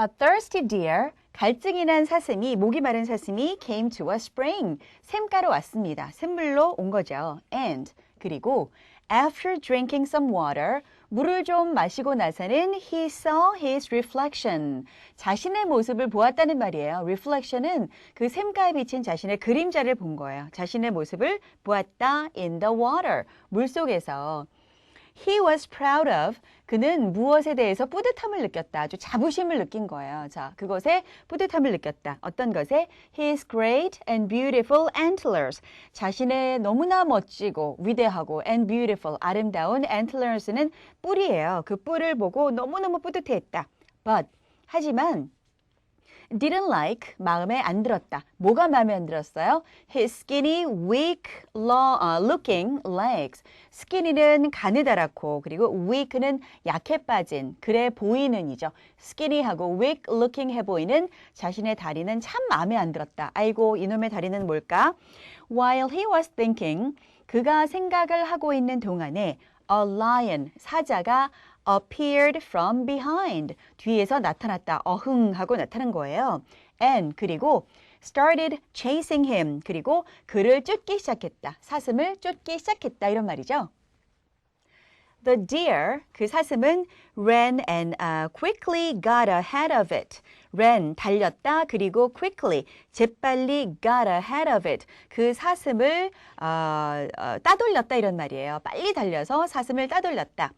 A thirsty deer, 갈증이 난 사슴이, 목이 마른 사슴이 came to a spring. 샘가로 왔습니다. 샘물로 온 거죠. And, 그리고 after drinking some water, 물을 좀 마시고 나서는 he saw his reflection. 자신의 모습을 보았다는 말이에요. reflection은 그 샘가에 비친 자신의 그림자를 본 거예요. 자신의 모습을 보았다 in the water. 물 속에서. He was proud of. 그는 무엇에 대해서 뿌듯함을 느꼈다. 아주 자부심을 느낀 거예요. 자, 그것에 뿌듯함을 느꼈다. 어떤 것에? His great and beautiful antlers. 자신의 너무나 멋지고 위대하고 and beautiful 아름다운 antlers는 뿔이에요. 그 뿔을 보고 너무너무 뿌듯해했다. But 하지만 didn't like 마음에 안 들었다. 뭐가 마음에 안 들었어요? His skinny, weak lo- 어, looking legs. skinny는 가느다랗고 그리고 weak는 약해 빠진 그래 보이는이죠. skinny하고 weak looking 해 보이는 자신의 다리는 참 마음에 안 들었다. 아이고 이놈의 다리는 뭘까? While he was thinking 그가 생각을 하고 있는 동안에 a lion 사자가 appeared from behind 뒤에서 나타났다 어흥 하고 나타난 거예요 and 그리고 started chasing him 그리고 그를 쫓기 시작했다 사슴을 쫓기 시작했다 이런 말이죠 The deer, 그 사슴은 ran and uh, quickly got ahead of it. ran, 달렸다. 그리고 quickly, 재빨리 got ahead of it. 그 사슴을 어, 어, 따돌렸다 이런 말이에요. 빨리 달려서 사슴을 따돌렸다.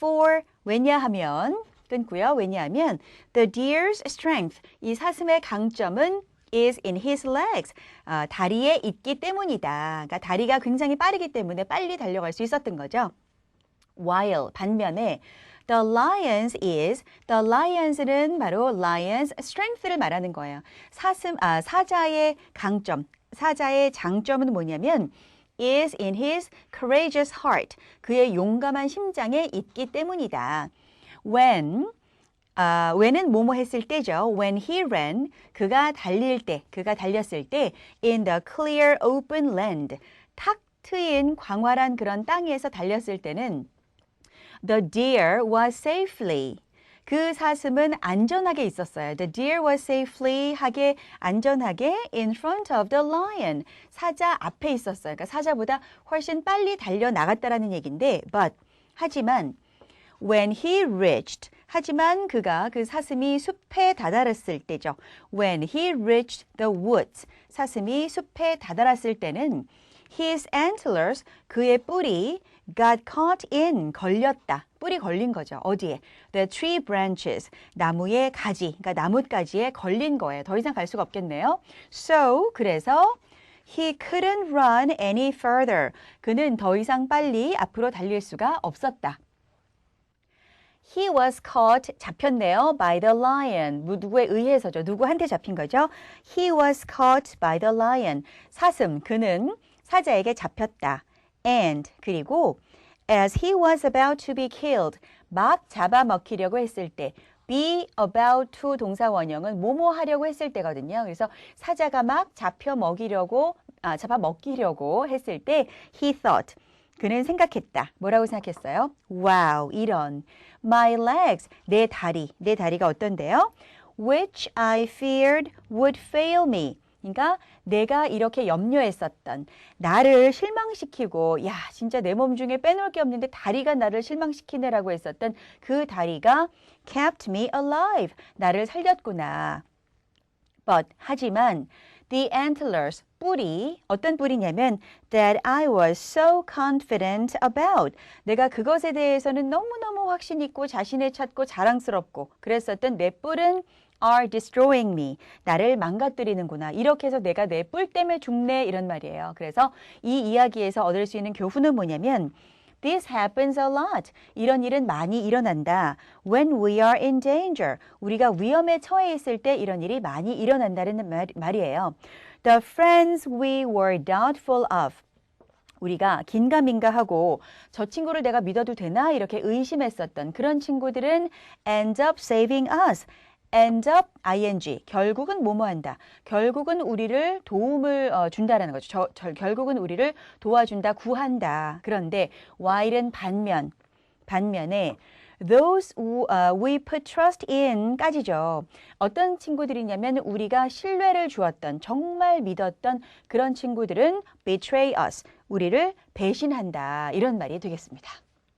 For, 왜냐하면, 끊고요. 왜냐하면 the deer's strength, 이 사슴의 강점은 is in his legs. 어, 다리에 있기 때문이다. 그러니까 다리가 굉장히 빠르기 때문에 빨리 달려갈 수 있었던 거죠. while 반면에 the lions is the lions는 바로 lions strength를 말하는 거예요. 사슴 아 사자의 강점, 사자의 장점은 뭐냐면 is in his courageous heart. 그의 용감한 심장에 있기 때문이다. when 아, when은 뭐뭐 했을 때죠. When he ran, 그가 달릴 때, 그가 달렸을 때 in the clear open land, 탁 트인 광활한 그런 땅에서 달렸을 때는 The deer was safely. 그 사슴은 안전하게 있었어요. The deer was safely 하게 안전하게 in front of the lion. 사자 앞에 있었어요. 그러니까 사자보다 훨씬 빨리 달려 나갔다라는 얘기인데, but 하지만 when he reached 하지만 그가 그 사슴이 숲에 다다랐을 때죠. When he reached the woods 사슴이 숲에 다다랐을 때는 his antlers 그의 뿔이 got caught in 걸렸다. 뿔이 걸린 거죠. 어디에? The tree branches 나무의 가지, 그러니까 나뭇가지에 걸린 거예요. 더 이상 갈 수가 없겠네요. So 그래서 he couldn't run any further. 그는 더 이상 빨리 앞으로 달릴 수가 없었다. He was caught 잡혔네요. by the lion. 뭐 누구에 의해서죠. 누구한테 잡힌 거죠? He was caught by the lion. 사슴 그는 사자에게 잡혔다. And 그리고 as he was about to be killed 막 잡아먹히려고 했을 때 be about to 동사 원형은 뭐뭐 하려고 했을 때거든요. 그래서 사자가 막 잡혀 먹이려고 아, 잡아 먹기려고 했을 때 he thought 그는 생각했다. 뭐라고 생각했어요? Wow, 이런. My legs, 내 다리. 내 다리가 어떤데요? Which I feared would fail me. 그러니까 내가 이렇게 염려했었던 나를 실망시키고 야 진짜 내 몸 중에 빼놓을 게 없는데 다리가 나를 실망시키네라고 했었던 그 다리가 kept me alive. 나를 살렸구나. But 하지만 the antlers 뿔이 어떤 뿔이냐면 that I was so confident about 내가 그것에 대해서는 너무너무 확신 있고 자신에 찾고 자랑스럽고 그랬었던 내 뿔은 are destroying me. 나를 망가뜨리는구나. 이렇게 해서 내가 내 뿔 때문에 죽네 이런 말이에요. 그래서 이 이야기에서 얻을 수 있는 교훈은 뭐냐면 This happens a lot. 이런 일은 많이 일어난다. When we are in danger. 우리가 위험에 처해 있을 때 이런 일이 많이 일어난다는 말, 말이에요. The friends we were doubtful of. 우리가 긴가민가하고 저 친구를 내가 믿어도 되나 이렇게 의심했었던 그런 친구들은 end up saving us. End up ing 결국은 뭐뭐 한다. 결국은 우리를 도움을 어, 준다라는 거죠. 저, 저, 결국은 우리를 도와준다, 구한다. 그런데 while은 반면 반면에 those who, uh, we put trust in까지죠. 어떤 친구들이냐면 우리가 신뢰를 주었던 정말 믿었던 그런 친구들은 betray us 우리를 배신한다 이런 말이 되겠습니다.